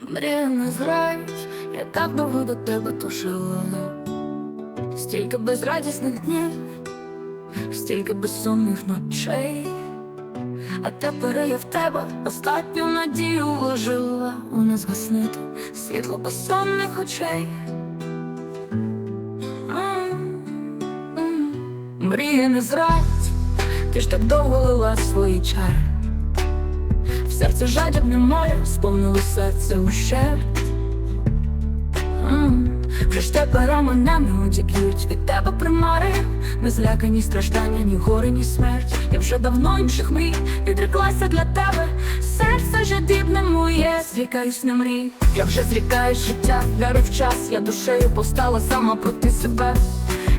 Мрія не зрають, я так довго до тебе тушила Стільки безрадісних днів, стільки безсонних ночей, а тепер я в тебе остатню надію вложила у не згаснити світло безсонних очей. М, м. Мрії не зрадять, ти ж так довго лила свої чари. Серце жадібне море, сповнило серце ущерб. Вже ж тепер мене не одіб'ють від тебе примари. Не злякані страждання, ні горе, ні смерть. Я вже давно інших мрій відреклася для тебе. Серце жадібне моє, зрікаюсь не мрій Я вже зрікаюсь життя, вірю в час. Я душею повстала сама проти себе.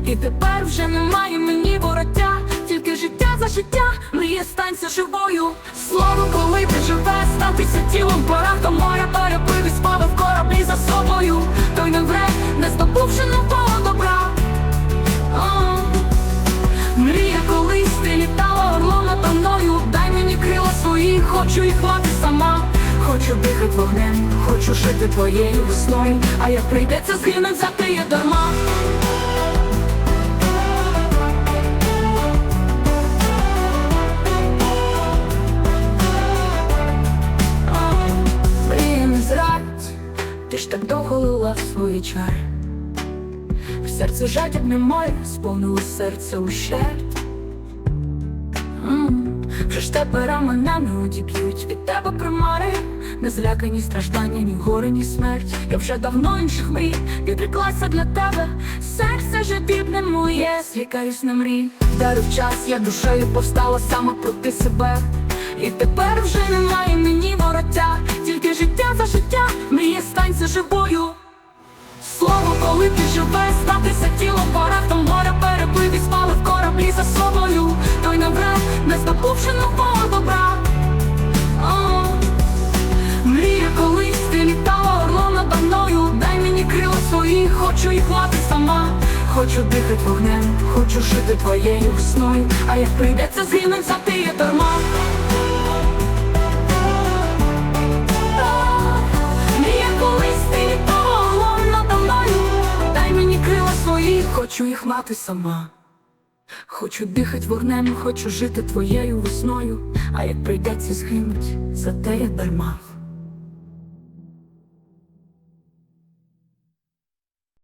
І тепер вже немає мені вороття. Тільки життя за життя, мріє станься живою. Слово, коли ти живе, статися тілом пора до моря перепив і спав в кораблі за собою. Той не вре, не здобувши нового добра. Мрія колись ти літала орлом надо мною. Дай мені крила свої, хочу їх мати сама. Хочу дихати вогнем, хочу жити твоєю весною. А як прийдеться згинуть, затиє дарма. Мрії так довго лила свої чари. В серце жадібне море, сповнило серце ущерб. Вже ж тепер мене не одіб'ють від тебе примари, не злякані страждання, ні горе, ні смерть. Я вже давно інших мрій відреклася для тебе. Серце жадібне моє, злікаюсь на мрій. Дарив час, я душею повстала сама проти себе. І тепер вже немає мені вороття, тільки життя за життя, живою. Слово, коли ти живе, статися тілом пора до моря переплив і спали в кораблі за собою. Той не вре, не здобувши нового добра. Мрія колись ти літала орлом надо мною Дай мені крила свої, хочу їх мати сама Хочу дихати вогнем, хочу жити твоєю весною А як прийдеться згинуть, затиє дарма хочу їх мати сама Хочу дихать вогнем, хочу жити твоєю весною, а як прийдеться згинуть, за те я дарма.